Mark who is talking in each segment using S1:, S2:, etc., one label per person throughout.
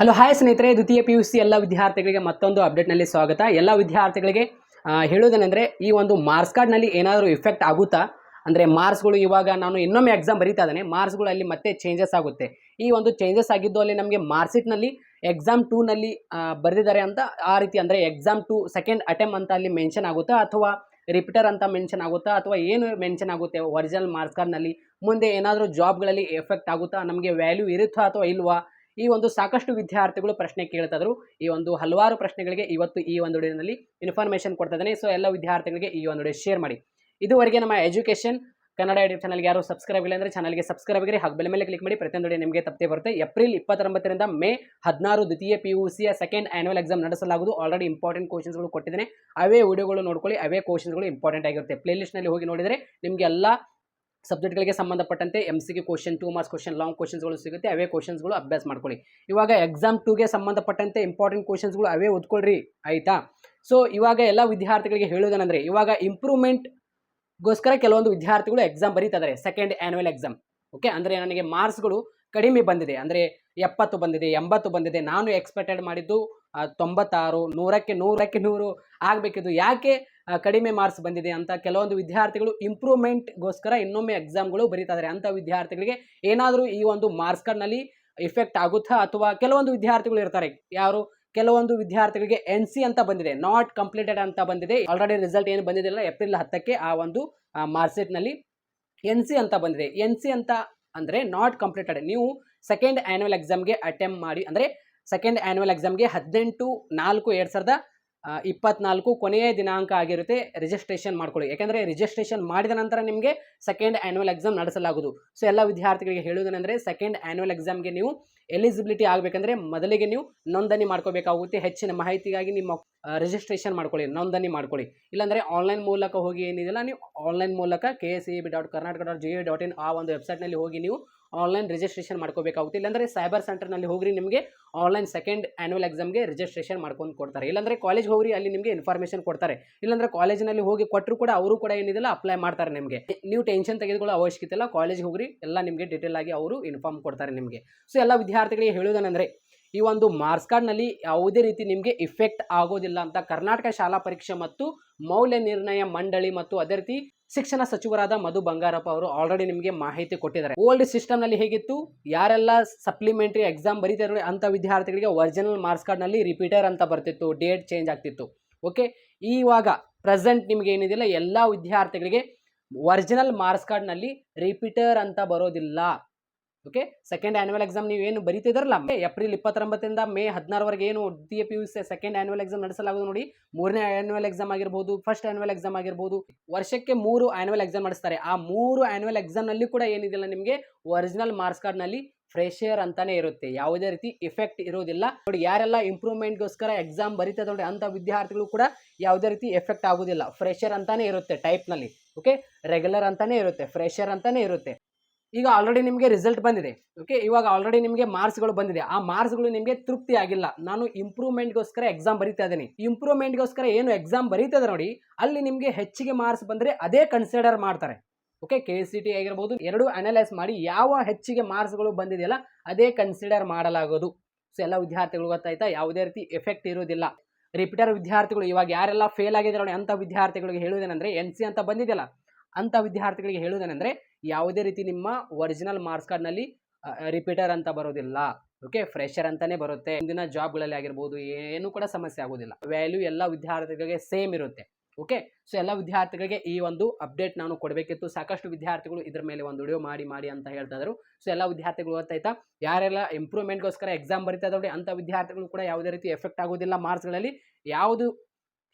S1: Hello, hi ಸ್ನೇಹಿತರೆ. ದ್ವಿತೀಯ P U C ಎಲ್ಲ ವಿದ್ಯಾರ್ಥಿಗಳಿಗೆ ಮತ್ತೊಂದು ಅಪ್ಡೇಟ್ನಲ್ಲಿ ಸ್ವಾಗತ. ಎಲ್ಲ ವಿದ್ಯಾರ್ಥಿಗಳಿಗೆ ಹೇಳೋದೇನೆಂದರೆ ಈ ಒಂದು ಮಾರ್ಕ್ಸ್ ಕಾರ್ಡ್ನಲ್ಲಿ ಏನಾದರೂ ಇಫೆಕ್ಟ್ ಆಗುತ್ತಾ? ಅಂದರೆ ಮಾರ್ಕ್ಸ್ಗಳು ಇವಾಗ ನಾನು ಇನ್ನೊಮ್ಮೆ ಎಕ್ಸಾಮ್ ಬರೀತಾ ಇದ್ದಾನೆ. ಮಾರ್ಕ್ಸ್ಗಳು ಅಲ್ಲಿ ಮತ್ತೆ ಚೇಂಜಸ್ ಆಗುತ್ತೆ. ಈ ಒಂದು ಚೇಂಜಸ್ ಆಗಿದ್ದು ಅಲ್ಲಿ ನಮಗೆ ಮಾರ್ಕ್ಸಿಟ್ನಲ್ಲಿ ಎಕ್ಸಾಮ್ ಟೂನಲ್ಲಿ ಬರೆದಿದ್ದಾರೆ ಅಂತ ಆ ರೀತಿ ಅಂದರೆ ಎಕ್ಸಾಮ್ ಟು ಸೆಕೆಂಡ್ ಅಟೆಂಪ್ ಅಂತ ಅಲ್ಲಿ ಮೆನ್ಷನ್ ಆಗುತ್ತಾ? ಅಥವಾ ರಿಪೀಟರ್ ಅಂತ ಮೆನ್ಷನ್ ಆಗುತ್ತಾ? ಅಥವಾ ಏನು ಮೆನ್ಷನ್ ಆಗುತ್ತೆ ಒರಿಜಿನಲ್ ಮಾರ್ಕ್ಸ್ ಕಾರ್ಡ್ನಲ್ಲಿ ಮುಂದೆ ಏನಾದರೂ ಜಾಬ್ಗಳಲ್ಲಿ ಎಫೆಕ್ಟ್ ಆಗುತ್ತಾ? ನಮಗೆ ವ್ಯಾಲ್ಯೂ ಇರುತ್ತಾ ಅಥವಾ ಇಲ್ವಾ? ಈ ಒಂದು ಸಾಕಷ್ಟು ವಿದ್ಯಾರ್ಥಿಗಳು ಪ್ರಶ್ನೆ ಕೇಳ್ತಾದ್ರು. ಈ ಒಂದು ಹಲವಾರು ಪ್ರಶ್ನೆಗಳಿಗೆ ಇವತ್ತು ಈ ಒಂದು ವಿಡಿಯೋನಲ್ಲಿ ಇನ್ಫಾರ್ಮೇಷನ್ ಕೊಡ್ತಾ ಇದ್ದೇನೆ. ಸೊ ಎಲ್ಲ ವಿದ್ಯಾರ್ಥಿಗಳಿಗೆ ಈ ಒಂದು ವಿಡಿಯೋ ಶೇರ್ ಮಾಡಿ. ಇದುವರೆಗೆ ನಮ್ಮ ಎಜುಕೇಷನ್ ಕನ್ನಡ ಯೂಟ್ಯೂಬ್ ಚಾನಲ್ಗೆ ಯಾರು ಸಬ್ಸ್ಕ್ರೈಬ್ ಇಲ್ಲ ಅಂದರೆ ಚಾನಲ್ಗೆ ಸಬ್ಸ್ಕ್ರೈಬ್ ಆಗಿರಿ. ಹಾಗೆ ಬೆಲೆ ಮೇಲೆ ಕ್ಲಿಕ್ ಮಾಡಿ. ಪ್ರತಿಯೊಂದು ನಿಮಗೆ ತಪ್ಪೇ ಬರುತ್ತೆ. ಏಪ್ರಿಲ್ ಇಪ್ಪತ್ತೊಂಬತ್ತರಿಂದ ಮೇ ಹದಿನಾರು ದ್ವಿತೀಯ ಪಿ ಯು ಸಿಯ ಸೆಕೆಂಡ್ ಆ್ಯನ್ಯುವಲ್ ಎಕ್ಸಾಮ್ ನಡೆಸಲಾಗುವುದು ಆಲ್ರೆಡಿ ಇಂಪಾರ್ಟೆಂಟ್ ಕ್ವಶನ್ಸ್ಗಳು ಕೊಟ್ಟಿದ್ದೇನೆ. ಅವೇ ವಿಡಿಯೋಗಳು ನೋಡ್ಕೊಳ್ಳಿ. ಅವೇ ಕ್ವಶನ್ಸ್ಗಳು ಇಂಪಾರ್ಟೆಂಟ್ ಆಗಿರುತ್ತೆ. ಪ್ಲೇಲಿಸ್ಟ್ನಲ್ಲಿ ಹೋಗಿ ನೋಡಿದರೆ ನಿಮಗೆ ಎಲ್ಲ ಸಬ್ಜೆಕ್ಟ್ಗಳಿಗೆ ಸಂಬಂಧಪಟ್ಟಂತೆ M C Q question two marks question long ಕ್ವಶನ್ಸ್ಗಳು ಸಿಗುತ್ತೆ. ಅವೇ ಕ್ವಶನ್ಸ್ಗಳು ಅಭ್ಯಾಸ ಮಾಡ್ಕೊಳ್ಳಿ. ಇವಾಗ ಎಕ್ಸಾಮ್ ಟೂಗೆ ಸಂಬಂಧಪಟ್ಟಂತೆ ಇಂಪಾರ್ಟೆಂಟ್ ಕ್ವಶನ್ಸ್ಗಳು ಅವೇ ಓದ್ಕೊಳ್ರಿ. ಆಯಿತಾ? ಸೊ ಇವಾಗ ಎಲ್ಲ ವಿದ್ಯಾರ್ಥಿಗಳಿಗೆ ಹೇಳೋದೇನೆಂದರೆ ಇವಾಗ ಇಂಪ್ರೂವ್ಮೆಂಟ್ಗೋಸ್ಕರ ಕೆಲವೊಂದು ವಿದ್ಯಾರ್ಥಿಗಳು ಎಕ್ಸಾಮ್ ಬರೀತಾ ಇದ್ದಾರೆ ಸೆಕೆಂಡ್ ಆ್ಯನ್ಯುವಲ್ ಎಕ್ಸಾಮ್ ಓಕೆ ಅಂದರೆ ನನಗೆ ಮಾರ್ಕ್ಸ್ಗಳು ಕಡಿಮೆ ಬಂದಿದೆ. ಅಂದರೆ ಎಪ್ಪತ್ತು ಬಂದಿದೆ, ಎಂಬತ್ತು ಬಂದಿದೆ. ನಾನು ಎಕ್ಸ್ಪೆಕ್ಟೆಡ್ ಮಾಡಿದ್ದು ತೊಂಬತ್ತಾರು, ನೂರಕ್ಕೆ ನೂರಕ್ಕೆ ನೂರು ಆಗಬೇಕಿದ್ದು ಯಾಕೆ? ಕಡಿಮೆ ಮಾರ್ಕ್ಸ್ ಬಂದಿದೆ ಅಂತ ಕೆಲವೊಂದು ವಿದ್ಯಾರ್ಥಿಗಳು ಇಂಪ್ರೂವ್ಮೆಂಟ್ಗೋಸ್ಕರ ಇನ್ನೊಮ್ಮೆ ಎಕ್ಸಾಮ್ಗಳು ಬರೀತಾ ಇದ್ದಾರೆ ಅಂಥ ವಿದ್ಯಾರ್ಥಿಗಳಿಗೆ ಏನಾದರೂ ಈ ಒಂದು ಮಾರ್ಕ್ಸ್ ಕಾರ್ಡ್ನಲ್ಲಿ ಇಫೆಕ್ಟ್ ಆಗುತ್ತಾ ಅಥವಾ ಕೆಲವೊಂದು ವಿದ್ಯಾರ್ಥಿಗಳು ಇರ್ತಾರೆ. ಯಾರು? ಕೆಲವೊಂದು ವಿದ್ಯಾರ್ಥಿಗಳಿಗೆ ಎನ್ ಸಿ ಅಂತ ಬಂದಿದೆ. ನಾಟ್ ಕಂಪ್ಲೀಟೆಡ್ ಅಂತ ಬಂದಿದೆ. ಆಲ್ರೆಡಿ ರಿಸಲ್ಟ್ ಏನು ಬಂದಿದೆಯಲ್ಲ ಏಪ್ರಿಲ್ ಹತ್ತಕ್ಕೆ ಆ ಒಂದು ಮಾರ್ಕ್ಸೀಟ್ನಲ್ಲಿ ಎನ್ ಸಿ ಅಂತ ಬಂದಿದೆ. ಎನ್ ಸಿ ಅಂತ ಅಂದರೆ ನಾಟ್ ಕಂಪ್ಲೀಟೆಡ್ ನೀವು ಸೆಕೆಂಡ್ ಆ್ಯನ್ಯುವಲ್ ಎಕ್ಸಾಮ್ಗೆ ಅಟೆಂಪ್ ಮಾಡಿ, ಅಂದರೆ ಸೆಕೆಂಡ್ ಆ್ಯನ್ಯುವಲ್ ಎಕ್ಸಾಮ್ಗೆ ಹದಿನೆಂಟು ನಾಲ್ಕು ಎರಡು ಸಾವಿರದ ಇಪ್ಪತ್ನಾಲ್ಕು ಕೊನೆಯ ದಿನಾಂಕ ಆಗಿರುತ್ತೆ ರಿಜಿಸ್ಟ್ರೇಷನ್ ಮಾಡ್ಕೊಳ್ಳಿ. ಯಾಕೆಂದರೆ ರಿಜಿಸ್ಟ್ರೇಷನ್ ಮಾಡಿದ ನಂತರ ನಿಮಗೆ ಸೆಕೆಂಡ್ ಆ್ಯನ್ಯುವಲ್ ಎಕ್ಸಾಮ್ ನಡೆಸಲಾಗುವುದು ಸೊ ಎಲ್ಲ ವಿದ್ಯಾರ್ಥಿಗಳಿಗೆ ಹೇಳುವುದೇನೆಂದರೆ ಸೆಕೆಂಡ್ ಆ್ಯನ್ಯುವಲ್ ಎಕ್ಸಾಮ್ಗೆ ನೀವು ಎಲಿಜಿಬಿಲಿಟಿ ಆಗಬೇಕಂದ್ರೆ ಮೊದಲಿಗೆ ನೀವು ನೋಂದಣಿ ಮಾಡ್ಕೋಬೇಕಾಗುತ್ತೆ. ಹೆಚ್ಚಿನ ಮಾಹಿತಿಗಾಗಿ ನಿಮ್ಮ ರಿಜಿಸ್ಟ್ರೇಷನ್ ಮಾಡ್ಕೊಳ್ಳಿ, ನೋಂದಣಿ ಮಾಡ್ಕೊಳ್ಳಿ. ಇಲ್ಲಾಂದರೆ ಆನ್ಲೈನ್ ಮೂಲಕ ಹೋಗಿ ಏನಿದೆಯಲ್ಲ, ನೀವು ಆನ್ಲೈನ್ ಮೂಲಕ K S E B dot Karnataka dot G A dot in ಆ ಒಂದು ವೆಬ್ಸೈಟ್ನಲ್ಲಿ ಹೋಗಿ ನೀವು ಆನ್ಲೈನ್ ರಿಜಿಸ್ಟ್ರೇಷನ್ ಮಾಡ್ಕೋಬೇಕಾಗುತ್ತೆ. ಇಲ್ಲಾಂದರೆ ಸೈಬರ್ ಸೆಂಟರ್ನಲ್ಲಿ ಹೋಗ್ರಿ, ನಿಮಗೆ ಆನ್ಲೈನ್ ಸೆಕೆಂಡ್ ಆ್ಯನ್ಯುವಲ್ ಎಕ್ಸಾಮ್ಗೆ ರಿಜಿಸ್ಟ್ರೇಷನ್ ಮಾಡ್ಕೊಂಡು ಕೊಡ್ತಾರೆ. ಇಲ್ಲಾಂದರೆ ಕಾಲೇಜ್ ಹೋಗ್ರಿ, ಅಲ್ಲಿ ನಿಮಗೆ ಇನ್ಫಾರ್ಮೇಷನ್ ಕೊಡ್ತಾರೆ. ಇಲ್ಲಾಂದರೆ ಕಾಲೇಜಿನಲ್ಲಿ ಹೋಗಿ ಕೊಟ್ಟರು ಕೂಡ ಅವರು ಕೂಡ ಏನಿದೆಲ್ಲ ಅಪ್ಲೈ ಮಾಡ್ತಾರೆ ನಿಮಗೆ. ನೀವು ಟೆನ್ಷನ್ ತೆಗೆದುಕೊಳ್ಳೋ ಅವಶ್ಯಕತೆ ಇಲ್ಲ ಕಾಲೇಜ್ ಹೋಗ್ರಿ, ಎಲ್ಲ ನಿಮಗೆ ಡೀಟೇಲ್ ಆಗಿ ಅವರು ಇನ್ಫಾರ್ಮ್ ಕೊಡ್ತಾರೆ ನಿಮಗೆ. ಸೊ ಎಲ್ಲ ವಿದ್ಯಾರ್ಥಿಗಳಿಗೆ ಹೇಳುವುದೇನೆಂದರೆ, ಈ ಒಂದು ಮಾರ್ಕ್ಸ್ ಕಾರ್ಡ್ನಲ್ಲಿ ಯಾವುದೇ ರೀತಿ ನಿಮಗೆ ಇಫೆಕ್ಟ್ ಆಗೋದಿಲ್ಲ ಅಂತ ಕರ್ನಾಟಕ ಶಾಲಾ ಪರೀಕ್ಷೆ ಮತ್ತು ಮೌಲ್ಯ ನಿರ್ಣಯ ಮಂಡಳಿ ಮತ್ತು ಅದೇ ರೀತಿ ಶಿಕ್ಷಣ ಸಚಿವರಾದ ಮಧು ಬಂಗಾರಪ್ಪ ಅವರು ಆಲ್ರೆಡಿ ನಿಮಗೆ ಮಾಹಿತಿ ಕೊಟ್ಟಿದ್ದಾರೆ. ಓಲ್ಡ್ ಸಿಸ್ಟಮ್ನಲ್ಲಿ ಹೇಗಿತ್ತು? ಯಾರೆಲ್ಲ ಸಪ್ಲಿಮೆಂಟರಿ ಎಕ್ಸಾಮ್ ಬರೀತಾರೆ ಅಂಥ ವಿದ್ಯಾರ್ಥಿಗಳಿಗೆ ಒರಿಜಿನಲ್ ಮಾರ್ಕ್ಸ್ ಕಾರ್ಡ್ನಲ್ಲಿ ರಿಪೀಟರ್ ಅಂತ ಬರ್ತಿತ್ತು ಡೇಟ್ ಚೇಂಜ್ ಆಗ್ತಿತ್ತು. ಓಕೆ ಇವಾಗ ಪ್ರೆಸೆಂಟ್ ನಿಮಗೆ ಏನಿದೆಯಲ್ಲ ಎಲ್ಲ ವಿದ್ಯಾರ್ಥಿಗಳಿಗೆ ಒರಿಜಿನಲ್ ಮಾರ್ಕ್ಸ್ ಕಾರ್ಡ್ನಲ್ಲಿ ರಿಪೀಟರ್ ಅಂತ ಬರೋದಿಲ್ಲ. ಓಕೆ ಸೆಕೆಂಡ್ ಆ್ಯನ್ಯುವಲ್ ಎಕ್ಸಾಮ್ ನೀವು ಏನು ಮೇ ಏಪ್ರಿಲ್ ಇಪ್ಪತ್ತೊಂಬತ್ತರಿಂದ ಮೇ ಹದಿನಾರವರೆಗೆ ಏನು ದ್ವಿತೀಯ P U C second annual exam ನಡೆಸಲಾಗುವುದು ನೋಡಿ. ಮೂರನೇ ಆ್ಯನ್ಯುವಲ್ ಎಕ್ಸಾಮ್ ಆಗಿರ್ಬೋದು ಫಸ್ಟ್ ಆ್ಯನ್ಯುವಲ್ ಎಕ್ಸಾಮ್ ಆಗಿರ್ಬೋದು. ವರ್ಷಕ್ಕೆ ಮೂರು ಆ್ಯನ್ಯುವಲ್ ಎಕ್ಸಾಮ್ ನಡೆಸ್ತಾರೆ. ಆ ಮೂರು ಆ್ಯನ್ಯುವಲ್ ಎಕ್ಸಾಮ್ನಲ್ಲಿ ಕೂಡ ಏನಿದಿಲ್ಲ ನಿಮಗೆ? ಒರಿಜಿನಲ್ ಮಾರ್ಕ್ಸ್ ಕಾರ್ಡ್ನಲ್ಲಿ ಫ್ರೆಶರ್ ಅಂತಾನೆ ಇರುತ್ತೆ. ಯಾವುದೇ ರೀತಿ ಎಫೆಕ್ಟ್ ಇರೋದಿಲ್ಲ. ನೋಡಿ, ಯಾರೆಲ್ಲ ಇಂಪ್ರೂವ್ಮೆಂಟ್ಗೋಸ್ಕರ ಎಕ್ಸಾಮ್ ಬರೀತಾ ನೋಡಿ ಅಂಥ ವಿದ್ಯಾರ್ಥಿಗಳು ಕೂಡ ಯಾವುದೇ ರೀತಿ ಎಫೆಕ್ಟ್ ಆಗೋದಿಲ್ಲ. ಫ್ರೆಶರ್ ಅಂತಾನೆ ಇರುತ್ತೆ ಟೈಪ್ನಲ್ಲಿ ಓಕೆ ರೆಗ್ಯುಲರ್ ಅಂತಾನೆ ಇರುತ್ತೆ. ಫ್ರೆಶರ್ ಅಂತಾನೆ ಇರುತ್ತೆ. ಈಗ ಆಲ್ರೆಡಿ ನಿಮಗೆ ರಿಸಲ್ಟ್ ಬಂದಿದೆ ಓಕೆ ಇವಾಗ ಆಲ್ರೆಡಿ ನಿಮಗೆ ಮಾರ್ಕ್ಸ್ಗಳು ಬಂದಿದೆ. ಆ ಮಾರ್ಕ್ಸ್ಗಳು ನಿಮಗೆ ತೃಪ್ತಿ ಆಗಿಲ್ಲ. ನಾನು ಇಂಪ್ರೂವ್ಮೆಂಟ್ಗೋಸ್ಕರ ಎಕ್ಸಾಮ್ ಬರೀತಾ ಇದ್ದೀನಿ. ಇಂಪ್ರೂವ್ಮೆಂಟ್ಗೋಸ್ಕರ ಏನು ಎಕ್ಸಾಮ್ ಬರೀತದೆ ನೋಡಿ, ಅಲ್ಲಿ ನಿಮಗೆ ಹೆಚ್ಚಿಗೆ ಮಾರ್ಕ್ಸ್ ಬಂದರೆ ಅದೇ ಕನ್ಸಿಡರ್ ಮಾಡ್ತಾರೆ. ಓಕೆ ಕೆ ಸಿ ಟಿ ಆಗಿರ್ಬೋದು, ಎರಡು ಅನಲೈಸ್ ಮಾಡಿ ಯಾವ ಹೆಚ್ಚಿಗೆ ಮಾರ್ಕ್ಸ್ಗಳು ಬಂದಿದೆಯಲ್ಲ, ಅದೇ ಕನ್ಸಿಡರ್ ಮಾಡಲಾಗೋದು. ಸೊ ಎಲ್ಲ ವಿದ್ಯಾರ್ಥಿಗಳು ಗೊತ್ತಾಯ್ತಾ? ಯಾವುದೇ ರೀತಿ ಎಫೆಕ್ಟ್ ಇರೋದಿಲ್ಲ ರಿಪೀಟರ್ ವಿದ್ಯಾರ್ಥಿಗಳು, ಇವಾಗ ಯಾರೆಲ್ಲ ಫೇಲ್ ಆಗಿದ್ದಾರೆ ನೋಡಿ, ಅಂಥ ವಿದ್ಯಾರ್ಥಿಗಳಿಗೆ ಹೇಳುವುದೇನೆಂದರೆ ಎನ್ ಸಿ ಅಂತ ಬಂದಿದೆಯಲ್ಲ, ಅಂಥ ವಿದ್ಯಾರ್ಥಿಗಳಿಗೆ ಹೇಳುವುದೇನೆಂದರೆ ಯಾವುದೇ ರೀತಿ ನಿಮ್ಮ ಒರಿಜಿನಲ್ ಮಾರ್ಕ್ಸ್ ಕಾರ್ಡ್ನಲ್ಲಿ ರಿಪೀಟರ್ ಅಂತ ಬರೋದಿಲ್ಲ. ಓಕೆ ಫ್ರೆಶರ್ ಅಂತಾನೆ ಬರುತ್ತೆ. ಮುಂದಿನ ಜಾಬ್ಗಳಲ್ಲಿ ಆಗಿರ್ಬೋದು, ಏನು ಕೂಡ ಸಮಸ್ಯೆ ಆಗೋದಿಲ್ಲ. ವ್ಯಾಲ್ಯೂ ಎಲ್ಲ ವಿದ್ಯಾರ್ಥಿಗಳಿಗೆ ಸೇಮ್ ಇರುತ್ತೆ. ಓಕೆ ಸೊ ಎಲ್ಲ ವಿದ್ಯಾರ್ಥಿಗಳಿಗೆ ಈ ಒಂದು ಅಪ್ಡೇಟ್ ನಾನು ಕೊಡಬೇಕಿತ್ತು. ಸಾಕಷ್ಟು ವಿದ್ಯಾರ್ಥಿಗಳು ಇದ್ರ ಮೇಲೆ ಒಂದು ವಿಡಿಯೋ ಮಾಡಿ ಮಾಡಿ ಅಂತ ಹೇಳ್ತಾ ಇದ್ರು. ಸೊ ಎಲ್ಲ ವಿದ್ಯಾರ್ಥಿಗಳು ಗೊತ್ತಾಯ್ತಾ ಯಾರೆಲ್ಲ ಇಂಪ್ರೂವ್ಮೆಂಟ್ಗೋಸ್ಕರ ಎಕ್ಸಾಮ್ ಬರೀತಾ ಇದ್ದಾರೆ ಅಂಥ ವಿದ್ಯಾರ್ಥಿಗಳು ಕೂಡ ಯಾವುದೇ ರೀತಿ ಎಫೆಕ್ಟ್ ಆಗೋದಿಲ್ಲ ಮಾರ್ಕ್ಸ್ಗಳಲ್ಲಿ ಯಾವುದು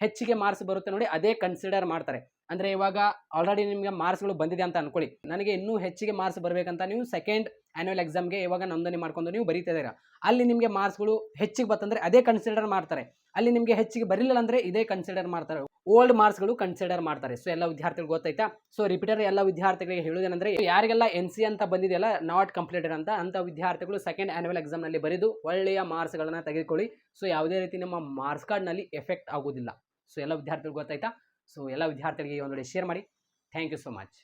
S1: ಹೆಚ್ಚಿಗೆ ಮಾರ್ಕ್ಸ್ ಬರುತ್ತೆ ನೋಡಿ, ಅದೇ ಕನ್ಸಿಡರ್ ಮಾಡ್ತಾರೆ. ಅಂದರೆ ಇವಾಗ ಆಲ್ರೆಡಿ ನಿಮಗೆ ಮಾರ್ಕ್ಸ್ಗಳು ಬಂದಿದೆ ಅಂತ ಅನ್ಕೊಳ್ಳಿ. ನನಗೆ ಇನ್ನೂ ಹೆಚ್ಚಿಗೆ ಮಾರ್ಕ್ಸ್ ಬರಬೇಕಂತ ನೀವು ಸೆಕೆಂಡ್ ಆ್ಯನ್ಯುವಲ್ ಎಕ್ಸಾಮ್ಗೆ ಇವಾಗ ನೋಂದಣಿ ಮಾಡ್ಕೊಂಡು ನೀವು ಬರೀತಾ ಇದ್ದೀರಾ. ಅಲ್ಲಿ ನಿಮಗೆ ಮಾರ್ಕ್ಸ್ಗಳು ಹೆಚ್ಚಿಗೆ ಬತ್ತಂದರೆ ಅದೇ ಕನ್ಸಿಡರ್ ಮಾಡ್ತಾರೆ. ಅಲ್ಲಿ ನಿಮಗೆ ಹೆಚ್ಚಿಗೆ ಬರಲಿಲ್ಲ ಅಂದರೆ ಇದೇ ಕನ್ಸಿಡರ್ ಮಾಡ್ತಾರೆ. ಓಲ್ಡ್ ಮಾರ್ಕ್ಸ್ಗಳು ಕನ್ಸಿಡರ್ ಮಾಡ್ತಾರೆ. ಸೊ ಎಲ್ಲ ವಿದ್ಯಾರ್ಥಿಗಳು ಗೊತ್ತಾಯ್ತಾ? ಸೊ ರಿಪೀಟರ್ ಎಲ್ಲ ವಿದ್ಯಾರ್ಥಿಗಳಿಗೆ ಹೇಳುವುದೇನೆಂದರೆ, ಯಾರಿಗೆಲ್ಲ ಎನ್ ಸಿ ಅಂತ ಬಂದಿದೆಯಲ್ಲ ನಾಟ್ ಕಂಪ್ಲೀಟೆಡ್ ಅಂತ ಅಂಥ ವಿದ್ಯಾರ್ಥಿಗಳು ಸೆಕೆಂಡ್ ಆ್ಯನ್ಯುವಲ್ ಎಕ್ಸಾಮ್ನಲ್ಲಿ ಬರೆದು ಒಳ್ಳೆಯ ಮಾರ್ಕ್ಸ್ಗಳನ್ನು ತೆಗೆದುಕೊಳ್ಳಿ. ಸೊ ಯಾವುದೇ ರೀತಿ ನಿಮ್ಮ ಮಾರ್ಕ್ಸ್ ಕಾರ್ಡ್ನಲ್ಲಿ ಎಫೆಕ್ಟ್ ಆಗೋದಿಲ್ಲ ಸೊ ಎಲ್ಲ ವಿದ್ಯಾರ್ಥಿಗಳು ಗೊತ್ತಾಯ್ತಾ? ಸೊ ಎಲ್ಲ ವಿದ್ಯಾರ್ಥಿಗಳಿಗೆ ಒಂದು ಶೇರ್ ಮಾಡಿ. Thank you so much